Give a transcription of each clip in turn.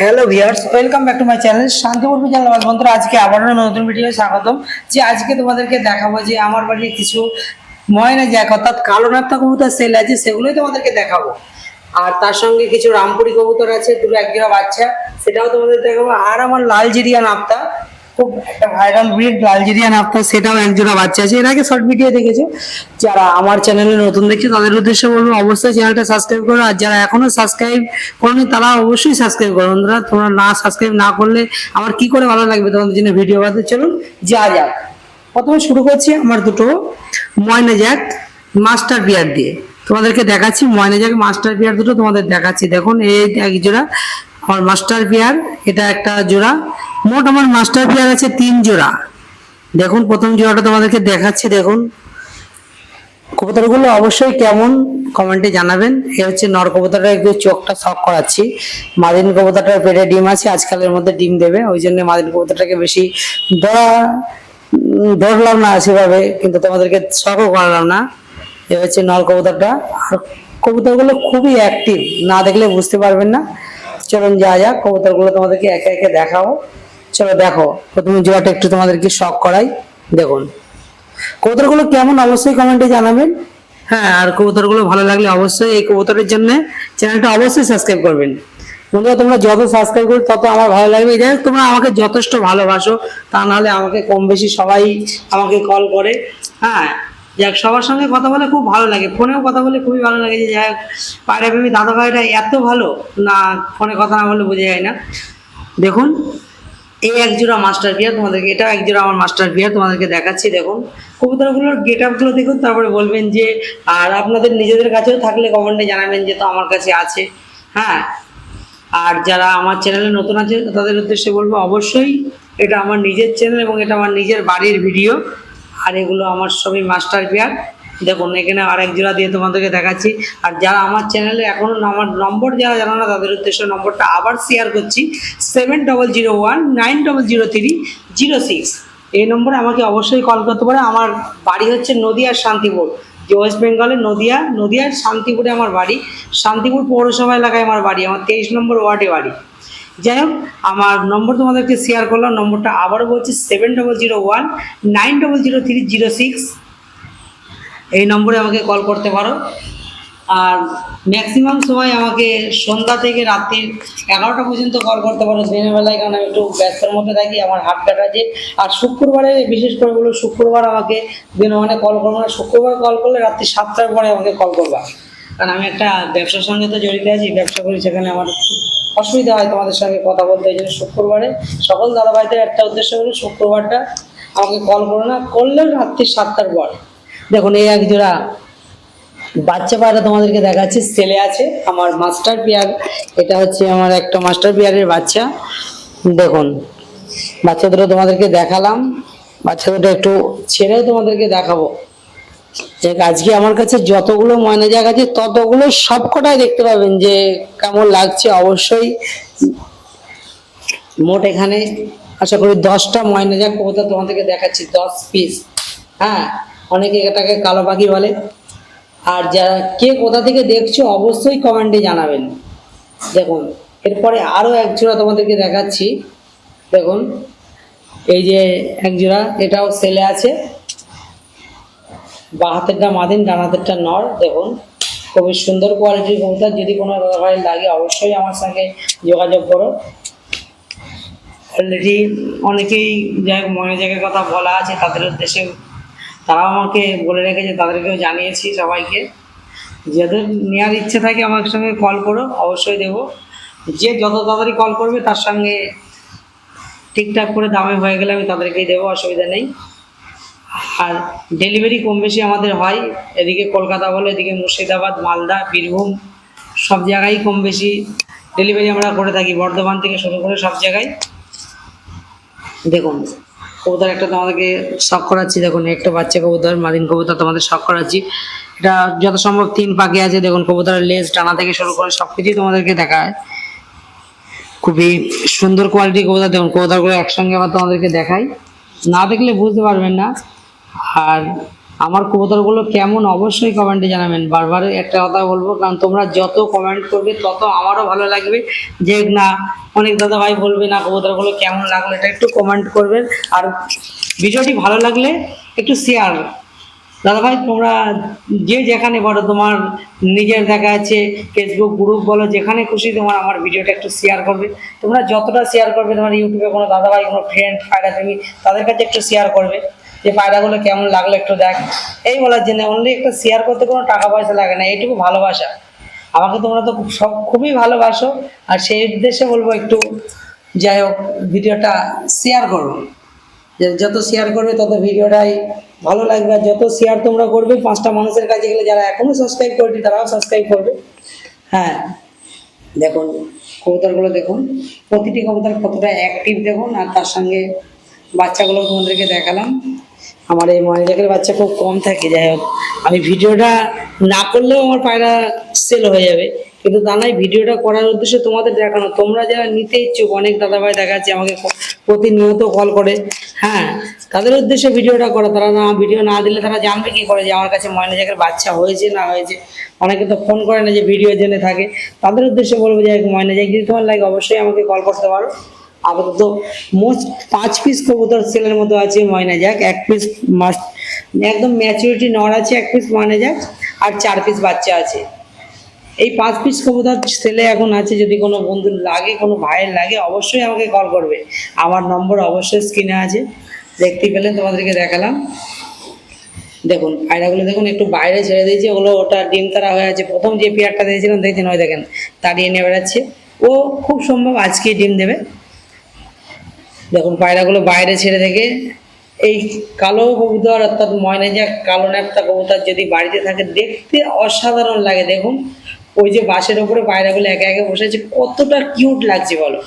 Hello viewers welcome back to my channel Shantipur channel বন্ধুরা, আজকে আবারও নতুন ভিডিও স্বাগতম। যে আজকে তোমাদেরকে দেখাবো যে আমার বাড়ির কিছু ময়না জ্যাক অর্থাৎ কালো নাপ্তা কবুতর সেল আছে, সেগুলোই তোমাদেরকে দেখাবো। আর তার সঙ্গে কিছু রামপুরি কবুতর আছে, দুটো একজোড়া বাচ্চা, সেটাও তোমাদের দেখাবো। আর আমার লাল জিরিয়া নাপ্তা ভাইরাল ব্রিড লালজেরিয়ান আপনার সেটাও একজোড়া বাচ্চা আছে। এর আগে শর্ট ভিডিও দেখেছ? যারা আমার চ্যানেলে নতুন দেখছে, তাদের উদ্দেশ্যে বলব, অবশ্যই চ্যানেলটা সাবস্ক্রাইব করো। আর যারা এখনও সাবস্ক্রাইব করনি, তারা অবশ্যই সাবস্ক্রাইব করো। বন্ধুরা, তোমরা না সাবস্ক্রাইব না করলে আমার কি করে ভালো লাগবে তোমাদের জন্য ভিডিও বানাতে? চলুন, যা যাক। প্রথমে শুরু করছি আমার দুটো ময়না জ্যাক মাস্টার বিয়ার দিয়ে। তোমাদেরকে দেখাচ্ছি ময়না জ্যাক মাস্টার বিয়ার দুটো তোমাদের দেখাচ্ছি। দেখুন, এই এক জোড়া, আমার মাস্টার বিয়ার, এটা একটা জোড়া। মোট আমার মাস্টার বিয়ার আছে তিন জোড়া। দেখুন, প্রথম জোড়াটা তোমাদেরকে দেখাচ্ছি, দেখুন। কবুতরগুলো অবশ্যই কেমন কমেন্টে জানাবেন। এ হচ্ছে নর কবুতরটা, একটু চোখটা শখ করাচ্ছি। মাদিন কবুতরটার পেটে ডিম আছে, আজকালের মধ্যে ডিম দেবে। ওই জন্য মাদিন কবুতরটাকে বেশি ধরা ধরলাম না সেভাবে, কিন্তু তোমাদেরকে শখও করালাম না। এ হচ্ছে নর কবুতরটা। আর কবুতরগুলো খুবই অ্যাক্টিভ না দেখলে বুঝতে পারবেন না। চলুন যা যাক, কবুতরগুলো তোমাদেরকে একে একে দেখাবো। চলো দেখো, প্রথমে জোড়াটা একটু তোমাদেরকে শখ করাই। দেখুন। কবুতরগুলো কেমন? অবশ্যই কমেন্টে জানাবেন। হ্যাঁ আর কবুতরগুলো ভালো লাগলে অবশ্যই এই কবুতরের জন্য চ্যানেলটা অবশ্যই সাবস্ক্রাইব করবেন। বন্ধুরা, তোমরা যত সাবস্ক্রাইব করো তত আমার ভালো লাগবে। যাই হোক তোমরা আমাকে যথেষ্ট ভালোবাসো। তা নাহলে আমাকে কম বেশি সবাই আমাকে কল করে। হ্যাঁ যাক, সবার সঙ্গে কথা বলে খুব ভালো লাগে। ফোনেও কথা বলে খুবই ভালো লাগে। যে যাই হোক পায়রা প্রেমী দাদা ভাইরা এত ভালো, না, ফোনে কথা না বললে বোঝা যায় না। দেখুন এই এক জোড়া মাস্টার বিয়ার তোমাদেরকে এটাও এক জোড়া আমার মাস্টার বিয়ার তোমাদেরকে দেখাচ্ছি, দেখুন। কবুতরগুলোর গেট আপগুলো দেখুন, তারপরে বলবেন যে, আর আপনাদের নিজেদের কাছেও থাকলে কমেন্টে জানাবেন যে, তো আমার কাছে আছে। হ্যাঁ? আর যারা আমার চ্যানেলে নতুন আছে তাদের উদ্দেশ্যে বলব, অবশ্যই এটা আমার নিজের চ্যানেল এবং এটা আমার নিজের বাড়ির ভিডিও আর এগুলো আমার সবই মাস্টার পেয়ার দেখুন, এখানে আর এক জোড়া দিয়ে তোমাদেরকে দেখাচ্ছি। আর যারা আমার চ্যানেলে এখনও আমার নম্বর যারা জানো না, তাদের উদ্দেশ্যে নম্বরটা আবার শেয়ার করছি। Seven double zero one nine double zero three zero six এই নম্বরে আমাকে অবশ্যই কল করতে পারে। আমার বাড়ি হচ্ছে নদিয়ার শান্তিপুর। যে ওয়েস্ট বেঙ্গলে নদিয়া, নদিয়ার শান্তিপুরে আমার বাড়ি। শান্তিপুর পৌরসভা এলাকায় আমার বাড়ি। আমার তেইশ নম্বর ওয়ার্ডে বাড়ি। যাই হোক, আমার নম্বর তোমাদেরকে শেয়ার করলাম। নম্বরটা আবারও বলছি seven double zero one nine double zero three zero six এই নম্বরে আমাকে কল করতে পারো। আর ম্যাক্সিমাম সময় আমাকে সন্ধ্যা থেকে রাত্রির এগারোটা পর্যন্ত কল করতে পারো। দিনের বেলায় কারণ আমি একটু ব্যস্তের মধ্যে থাকি, আমার হাত কাটা যে। আর শুক্রবারে বিশেষ করে বলো শুক্রবার আমাকে দিনে মানে কল করব না। শুক্রবার কল করলে রাত্রি সাতটার পরে আমাকে কল করবা। কারণ আমি একটা ব্যবসার সঙ্গে তো জড়িত আছি, ব্যবসা করি সেখানে আমার অসুবিধা হয় তোমাদের সঙ্গে কথা বলতে। এই জন্য শুক্রবারে সকল দাদাভাইদের একটা উদ্দেশ্য হলো শুক্রবারটা আমাকে কল করো না। করলে রাত্রি সাতটার পর। দেখুন, এই এক জোড়া বাচ্চা পায়রা তোমাদেরকে দেখাচ্ছি, ছেলে আছে, আমার মাস্টার পিয়ার এটা হচ্ছে আমার একটা মাস্টার পিয়ারের বাচ্চা। দেখুন বাচ্চা দুটো তোমাদেরকে দেখালাম বাচ্চা দুটো একটু ছেড়েও তোমাদেরকে দেখাবো। যে আজকে আমার কাছে যতগুলো ময়না জায়গা আছে, ততগুলো সবকটাই দেখতে পাবেন যে কেমন লাগছে। অবশ্যই মোট এখানে আশা করি দশটা ময়না জাগ কবুতর তোমাদেরকে দেখাচ্ছি, দশ পিস হ্যাঁ অনেকে এটাকে কালো পাখি বলে। আর যারা কে কোথা থেকে দেখছ, অবশ্যই কমেন্টে জানাবেন। দেখুন, এরপরে আরও এক জোড়া তোমাদেরকে দেখাচ্ছি। দেখুন, এই যে এক জোড়া, এটাও সেলে আছে। বা হাতেরটা মাদিন, ডান হাতেরটা নর। দেখুন, খুবই সুন্দর কোয়ালিটির কবুতর। যদি কোনো ভাই লাগে, অবশ্যই আমার সঙ্গে যোগাযোগ করো। অলরেডি অনেকেই যাই মনে জায়গার কথা বলা আছে, তাদের উদ্দেশ্যে তারাও আমাকে বলে রেখেছে, তাদেরকেও জানিয়েছি সবাইকে। যাদের নেওয়ার ইচ্ছে থাকে আমার সঙ্গে কল করো, অবশ্যই দেবো। যে যত তাড়াতাড়ি কল করবে তার সঙ্গে ঠিকঠাক করে দামে হয়ে গেলে আমি তাদেরকেই দেবো, অসুবিধা নেই। আর ডেলিভারি কম বেশি আমাদের হয়, এদিকে কলকাতা বলো, এদিকে মুর্শিদাবাদ, মালদা, বীরভূম, সব জায়গায় কম বেশি ডেলিভারি আমরা করে থাকি, বর্ধমান থেকে শুরু করে সব জায়গায়। দেখুন কবুতর একটা তোমাদেরকে শখ করাচ্ছি। দেখুন, একটা বাচ্চা কবুতর, মাদিন কবুতর তোমাদের শখ করাচ্ছি। এটা যত সম্ভব তিন পাখি আছে, দেখুন, কবুতরের লেজ, টানা থেকে শুরু করে সব কিছুই তোমাদেরকে দেখায়। খুবই সুন্দর কোয়ালিটি কবুতর, দেখুন, কবুতরগুলো একসঙ্গে আবার তোমাদেরকে দেখাই। না দেখলে বুঝতে পারবেন না। আর আমার কবুতরগুলো কেমন অবশ্যই কমেন্টে জানাবেন। বারবার একটা কথা বলব, কারণ তোমরা যত কমেন্ট করবে, তত আমারও ভালো লাগবে যে, না, অনেক দাদা ভাই বলবে না কবুতরগুলো কেমন লাগল। এটা একটু কমেন্ট করবেন। আর ভিডিওটি ভালো লাগলে একটু শেয়ার দাদা ভাই তোমরা যে যেখানে বলো, তোমার নিজের দেখা আছে ফেসবুক গ্রুপ বলো, যেখানে খুশি তোমার আমার ভিডিওটা একটু শেয়ার করবে। তোমরা যতটা শেয়ার করবে, তোমার ইউটিউবে কোনো দাদা ভাই কোনো ফ্রেন্ড পায়রা তুমি তাদের কাছে একটু শেয়ার করবে। যে পায়রাগুলো কেমন লাগল একটু দেখ। এই বলার জন্য অনলি একটা শেয়ার করতে কোনো টাকা পয়সা লাগে না, এইটুকু ভালোবাসা। আমাকে তোমরা তো সব খুবই ভালোবাসো, আর সেই উদ্দেশ্যে বলব একটু যাই হোক, ভিডিওটা শেয়ার করো। যত শেয়ার করবে তত ভিডিওটাই ভালো লাগবে, আর যত শেয়ার তোমরা করবে, পাঁচটা মানুষের কাছে গেলে যারা এখনও সাবস্ক্রাইব করেনি, তারাও সাবস্ক্রাইব করবে। হ্যাঁ দেখুন, কবুতরগুলো দেখুন, প্রতিটি কবুতর কতটা অ্যাক্টিভ দেখুন, আর তার সঙ্গে বাচ্চাগুলো তোমাদেরকে দেখালাম। আমার এই মহিলাদের বাচ্চা খুব কম থাকে, যাই হোক। আমি ভিডিওটা না করলেও আমার পায়রা সেল হয়ে যাবে। কিন্তু তা নয়, ভিডিওটা করার উদ্দেশ্যে তোমাদের দেখানো। তোমরা যারা নিতে ইচ্ছুক, অনেক দাদাভাই দেখা যাচ্ছে আমাকে প্রতিনিয়ত কল করে। হ্যাঁ তাদের উদ্দেশ্যে ভিডিওটা করা। তারা না, ভিডিও না দিলে তারা জানবে কি করে যে আমার কাছে ময়না জায়গার বাচ্চা হয়েছে না হয়েছে। অনেকে তো ফোন করে না যে ভিডিও জেনে থাকে। তাদের উদ্দেশ্যে বলব যে ময়না জায়গা যদি তোমার লাগে অবশ্যই আমাকে কল করতে পারো। আপাতত মোস্ট পাঁচ পিস কবুতর সেলের মতো আছে, ময়না যাক, এক পিস মাস্ট একদম ম্যাচুরিটি নর আছে, এক পিস ময়না যাক, আর চার পিস বাচ্চা আছে। এই পাঁচ পিস কবুতর সেলে এখন আছে, যদি কোনো বন্ধুর লাগে, কোনো ভাইয়ের লাগে, অবশ্যই আমাকে কল করবে। আমার নম্বর অবশ্যই স্ক্রিনে আছে। দেখতে পেলেন, তোমাদেরকে দেখালাম। দেখুন, পায়রাগুলো দেখুন, একটু বাইরে ছেড়ে দিয়েছি, ওগুলো ওটা ডিম তারা হয়ে আছে। প্রথম যে পেয়ারটা দিয়েছিলাম দেখছেন ওই দেখেন, তাড়িয়ে নিয়ে বেড়াচ্ছে। ও খুব সম্ভব আজকেই ডিম দেবে। দেখুন পায়রাগুলো বাইরে ছেড়ে থেকে, এই কালো কবুতর অর্থাৎ ময়না যা কালো ন্যাপটা কবুতর যদি বাড়িতে থাকে, দেখতে অসাধারণ লাগে। দেখুন, ওই যে বাসের ওপরে পায়রাগুলো একে একে বসে আছে, কতটা কিউট লাগছে বলো।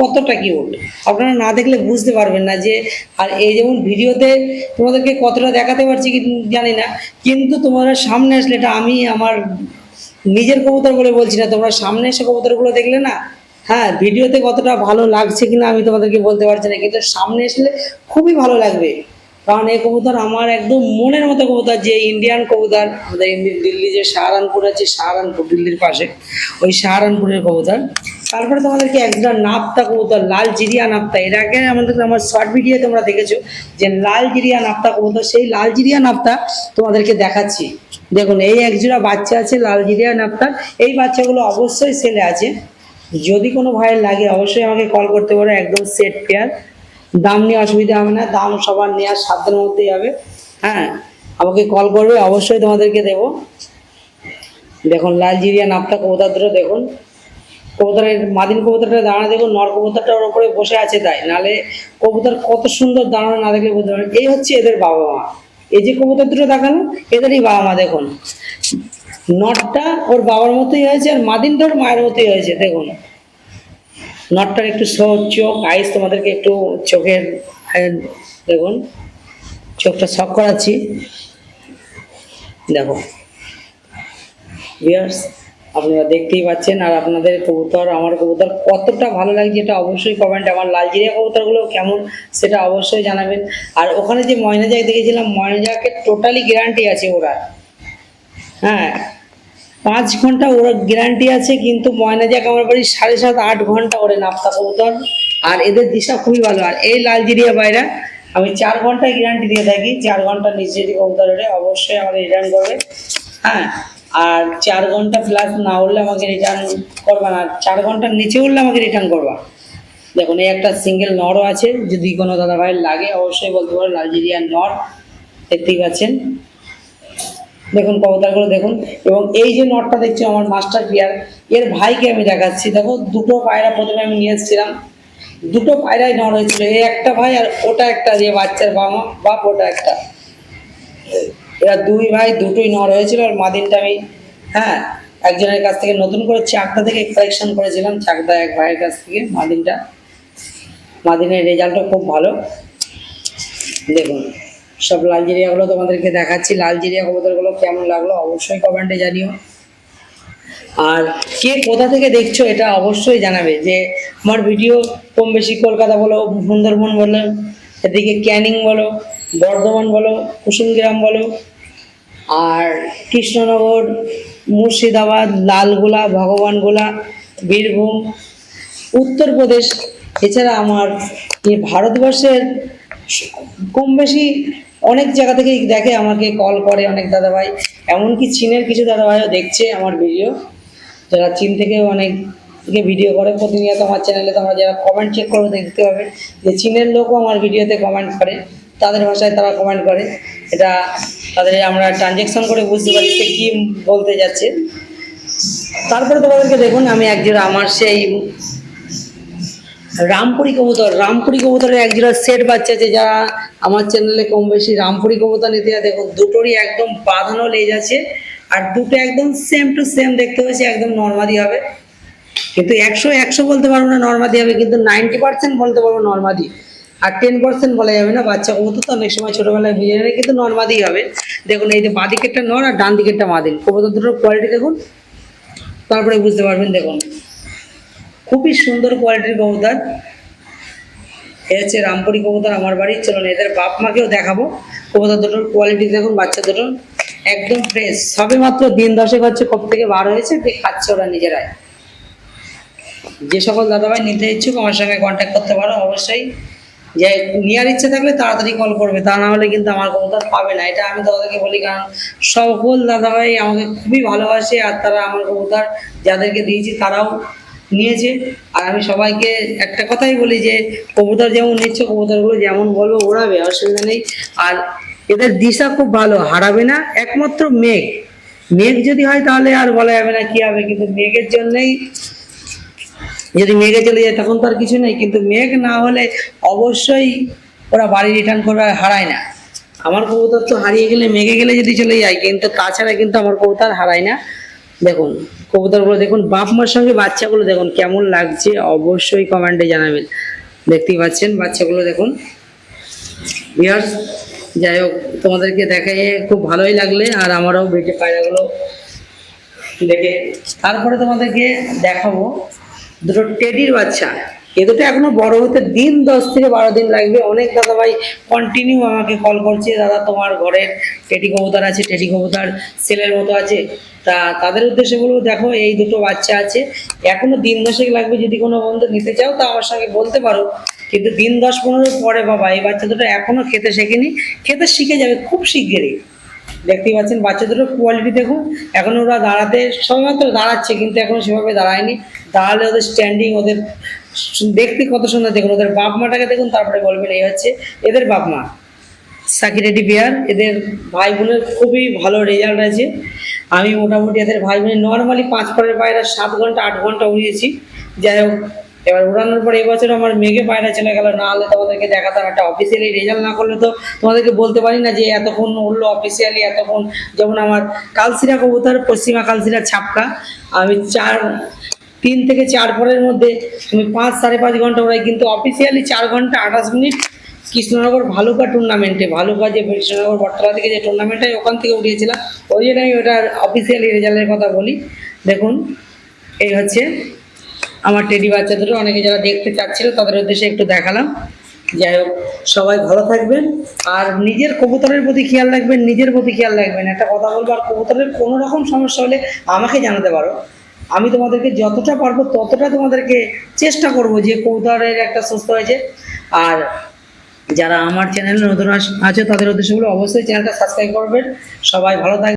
কতটা কিউট আপনারা না দেখলে বুঝতে পারবেন না যে, আর এই যেমন ভিডিওতে তোমাদেরকে কতটা দেখাতে পারছি কি জানি না, কিন্তু তোমরা সামনে আসলে এটা আমি আমার নিজের কবুতর বলে বলছি না, তোমরা সামনে এসে কবুতরগুলো দেখলে না হ্যাঁ ভিডিওতে কতটা ভালো লাগছে কিনা আমি তোমাদেরকে বলতে পারছি না, কিন্তু সামনে আসলে খুবই ভালো লাগবে। কারণ এই কবুতর আমার একদম মনের মতো কবুতর, যে ইন্ডিয়ান কবুতর, আমাদের দিল্লি যে সাহারানপুর আছে, সাহারানপুর, দিল্লির পাশে, ওই সাহারানপুরের কবুতর। তারপরে তোমাদেরকে একটা নাপ্তা কবুতর, লাল জিরিয়া নাপ্তা। এর আগে আমাদের আমার শর্ট ভিডিও তোমরা দেখেছ যে লাল জিরিয়া নাপ্তা কবুতর, সেই লাল জিরিয়া নাপ্তা তোমাদেরকে দেখাচ্ছি। দেখুন, এই একজোড়া বাচ্চা আছে লাল জিরিয়া নাপ্তার। এই বাচ্চাগুলো অবশ্যই সেলে আছে। যদি কোনো ভাইয়ের লাগে, অবশ্যই আমাকে কল করতে পারো, একদম সেট পেয়ার দাম নিয়ে অসুবিধা হবে না, দাম সবার নেওয়ার সাধ্যের মধ্যেই হবে। হ্যাঁ আমাকে কল করবে, অবশ্যই তোমাদেরকে দেবো। দেখুন লাল জিরিয়া নাপটা কবুতর, দেখুন। কবুতরের, মাদিন কবুতরটা দাঁড়া দেখুন, নর কবুতরটা ওর উপরে বসে আছে তাই। নালে কবুতর কত সুন্দর দাঁড়ানো না দেখলে বুঝতে পারবেন এই হচ্ছে এদের বাবা মা। এই যে কবুতর দুটো দেখানো এদেরই বাবা মা, দেখুন। নটটা ওর বাবার মতোই হয়েছে আর মাদিনটা ওর মায়ের মতোই হয়েছে, দেখুন। নটটার একটু চোখ আইস তোমাদেরকে একটু চোখের, দেখুন, চোখটা শখ করাচ্ছি। দেখো। ভিউয়ার্স আপনারা দেখতেই পাচ্ছেন আর আপনাদের কবুতর, আমার কবুতর কতটা ভালো লাগছে এটা অবশ্যই কমেন্ট আমার লালজিরিয়া কবুতরগুলো কেমন সেটা অবশ্যই জানাবেন। আর ওখানে যে ময়না জাগ দেখেছিলাম ময়না জাগের টোটালি গ্যারান্টি আছে ওরা। হ্যাঁ। পাঁচ ঘণ্টা ওর গ্যারান্টি আছে, কিন্তু ময়না যাক আমার বাড়ি সাড়ে সাত, আট ঘণ্টা করে নাপ্তা কবুতর। আর এদের দিশা খুবই ভালো। আর এই লালজিরিয়া বাইরা, আমি চার ঘন্টায় গ্যারান্টি দিয়ে থাকি, চার ঘণ্টা নিচে যদি কবুতর ওঠে অবশ্যই আমাকে রিটার্ন করবে। হ্যাঁ আর চার ঘণ্টা প্লাস না উঠলে আমাকে রিটার্ন করবা না। চার ঘণ্টার নিচে উঠলে আমাকে রিটার্ন করবা। দেখুন, এই একটা সিঙ্গেল নরও আছে, যদি কোনো দাদা ভাইয়ের লাগে, অবশ্যই বলতে পারো লালজেরিয়ান নর। দেখতেই পাচ্ছেন। দেখুন, কবুতরগুলো দেখুন। এবং এই যে নটটা দেখছি আমার মাস্টার পিয়ার এর ভাইকে আমি দেখাচ্ছি। দেখো, দুটো পায়রা প্রথমে আমি নিয়ে এসেছিলাম। দুটো পায়রাই নর হয়েছিল এই একটা ভাই আর ওটা একটা যে বাচ্চার বাবা, বাপ, ওটা একটা। এরা দুই ভাই, দুটোই নর হয়েছিল আর মাদিনটা আমি হ্যাঁ একজনের কাছ থেকে নতুন করে চাকদা থেকে কালেকশন করেছিলাম, চাকদা এক ভাইয়ের কাছ থেকে, মাদিনটা। মাদিনের রেজাল্টও খুব ভালো। দেখুন। সব লাল জিরিয়াগুলো তোমাদেরকে দেখাচ্ছি। লাল জিরিয়া কবুতরগুলো কেমন লাগল অবশ্যই কমেন্টে জানিও। আর কে কোথা থেকে দেখছ এটা অবশ্যই জানাবে যে আমার ভিডিও কম বেশি কলকাতা বলো, সুন্দরবন বলো, এদিকে ক্যানিং বলো, বর্ধমান বলো, কুসুমগ্রাম বলো, আর কৃষ্ণনগর, মুর্শিদাবাদ, লালগোলা, ভগবানগোলা, বীরভূম, উত্তরপ্রদেশ, এছাড়া আমার ভারতবর্ষের কম বেশি অনেক জায়গা থেকে দেখে, আমাকে কল করে অনেক দাদাভাই। এমনকি চীনের কিছু দাদাভাইও দেখছে আমার ভিডিও যারা চীন থেকে অনেক থেকে ভিডিও করে, প্রতিনিয়ত আমার চ্যানেলে তোমরা যারা কমেন্ট চেক করবে দেখতে পাবে যে চীনের লোকও আমার ভিডিওতে কমেন্ট করে। তাদের ভাষায় তারা কমেন্ট করে। এটা তাদের আমরা ট্রানজ্যাকশন করে বুঝতে পারি সে কী বলতে যাচ্ছে। তারপরে তোমাদেরকে দেখুন, আমি একজন আমার সেই রামপুরি কবুতর, রামপুরি কবুতরের একজোড়া সেট বাচ্চা আছে যারা আমার চ্যানেলে কম বেশি রামপুরি কবুতর নিতে দেখুন দুটোরই একদম বাঁধানো লেজ আছে আর দুটো একদম সেম টু সেম দেখতে পাচ্ছি একদম নর্মাদি হবে। কিন্তু একশো একশো বলতে পারব না নর্মাদি হবে, কিন্তু নাইনটি পার্সেন্ট বলতে পারব নর্মাদি। আর টেন পার্সেন্ট বলা যাবে না, বাচ্চা কবুতর তো অনেক সময় ছোটোবেলায় বুঝে নেবে কিন্তু নর্মাদি হবে। দেখুন, এই যে বাঁ দিকেরটা নর আর ডান দিকেরটা মাদিন কবুতর দুটোর কোয়ালিটি দেখুন, তারপরে বুঝতে পারবেন, দেখুন। খুবই সুন্দর কোয়ালিটির কবুতর এ হচ্ছে রামপুরি কবুতর আমার বাড়ি। চলুন, এদের বাপ মাকেও দেখাবো। কবুতর দুটোর কোয়ালিটি দেখুন, বাচ্চা দুটোর একদম ফ্রেশ সবে মাত্র দিন দশেক হচ্ছে কপ থেকে বার হয়েছে দিয়ে খাচ্ছে ওরা নিজেরাই। যে সকল দাদাভাই নিতে ইচ্ছুক, আমার সঙ্গে কন্ট্যাক্ট করতে পারো, অবশ্যই। যে নেওয়ার ইচ্ছে থাকলে তাড়াতাড়ি কল করবে, তা না হলে কিন্তু আমার কবুতর পাবে না। এটা আমি দাদাকে বলি, কারণ সকল দাদাভাই আমাকে খুবই ভালোবাসে, আর তারা আমার কবুতর যাদেরকে দিয়েছি, তারাও নিয়েছে। আর আমি সবাইকে একটা কথাই বলি যে, কবুতর যেমন নিচ্ছে, কবুতরগুলো যেমন বলব ওড়াবে, অসুবিধা নেই। আর এদের দিশা খুব ভালো, হারাবে না, একমাত্র মেঘ। মেঘ যদি হয় তাহলে আর বলা যাবে না কি হবে, কিন্তু মেঘের জন্যই যদি মেঘে চলে যায় তখন তো আর কিছু নেই, কিন্তু মেঘ না হলে অবশ্যই ওরা বাড়ি রিটার্ন আর হারায় না। আমার কবুতর তো হারিয়ে গেলে, মেঘে গেলে যদি চলে যায়, কিন্তু তাছাড়া কিন্তু আমার কবুতর হারায় না। দেখুন, কবুতরগুলো দেখুন, বাপ মার সঙ্গে বাচ্চাগুলো দেখুন, কেমন লাগছে অবশ্যই কমেন্টে জানাবেন। দেখতেই পাচ্ছেন, বাচ্চাগুলো দেখুন। ভিউয়ার্স যাই হোক, তোমাদেরকে দেখাই খুব ভালোই লাগলে, আর আমারও বেটে পায়রাগুলো দেখে। তারপরে তোমাদেরকে দেখাবো দুটো টেডির বাচ্চা। এ দুটো এখনও বড় হতে দিন দশ থেকে বারো দিন লাগবে। অনেক দাদা ভাই কন্টিনিউ আমাকে কল করছে, দাদা, তোমার ঘরের টেডি কবুতর আছে, টেডি কবুতর সেলের মতো আছে। তা তাদের উদ্দেশ্যে বলব, দেখো, এই দুটো বাচ্চা আছে, এখনও দিন দশেক লাগবে যদি কোনো বন্ধু নিতে চাও, তা আমার সঙ্গে বলতে পারো। কিন্তু দিন দশ পনেরো পরে বাবা, এই বাচ্চা দুটো এখনও খেতে শেখেনি। খেতে শিখে যাবে খুব শিগগিরই। দেখতেই পাচ্ছেন, বাচ্চা দুটোর কোয়ালিটি দেখুন। এখন ওরা দাঁড়াতে, সবেমাত্র দাঁড়াচ্ছে, কিন্তু এখন সেভাবে দাঁড়ায়নি। দাঁড়ালে ওদের স্ট্যান্ডিং ওদের দেখতে কত সুন্দর, দেখুন, ওদের বাপ মাটাকে দেখুন, তারপরে বলবেন, এই হচ্ছে এদের বাপ মা। সাকিরেডি বিয়ার, এদের ভাই বোনের খুবই ভালো রেজাল্ট আছে। আমি মোটামুটি এদের ভাই বোনের নর্মালি পাঁচ পরের পায়রা সাত ঘণ্টা, আট ঘণ্টা উড়িয়েছি। যাই হোক, এবার উড়ানোর পর এবছর আমার মেঘে পায়রা চলে গেল, না হলে তোমাদেরকে দেখাতাম একটা অফিসিয়ালি রেজাল্ট না করলে তো তোমাদেরকে বলতে পারি না যে এতক্ষণ উঠল অফিসিয়ালি এতক্ষণ যেমন আমার কালসিরা কবুতর, পশ্চিমা কালসিরা ছাপকা। আমি চার তিন থেকে চার পরের মধ্যে তুমি পাঁচ সাড়ে পাঁচ ঘণ্টা ওরাই কিন্তু অফিসিয়ালি চার ঘণ্টা আঠাশ মিনিট কৃষ্ণনগর ভালুকা টুর্নামেন্টে ভালুকা যে কৃষ্ণনগর বটতলা থেকে যে টুর্নামেন্টটা ওখান থেকে উঠিয়েছিলাম। ওই জন্য আমি ওটার অফিসিয়ালি রেজাল্টের কথা বলি। দেখুন, এই হচ্ছে আমার টেডি বাচ্চা দুটো। অনেকে যারা দেখতে চাচ্ছিল, তাদের উদ্দেশ্যে একটু দেখালাম। যাই হোক, সবাই ভালো থাকবেন। আর নিজের কবুতরের প্রতি খেয়াল রাখবেন, নিজের প্রতি খেয়াল রাখবেন। একটা কথা বলব, আর কবুতরের কোনো রকম সমস্যা হলে আমাকে জানাতে পারো। আমি তোমাদেরকে যতটা পারব ততটা তোমাদেরকে চেষ্টা করব যে কৌতারের একটা সুস্থ হয়েছে আর যারা আমার চ্যানেলে নতুন আছে তাদের উদ্দেশ্যগুলো অবশ্যই চ্যানেলটা সাবস্ক্রাইব করবেন। সবাই ভালো থাকবেন।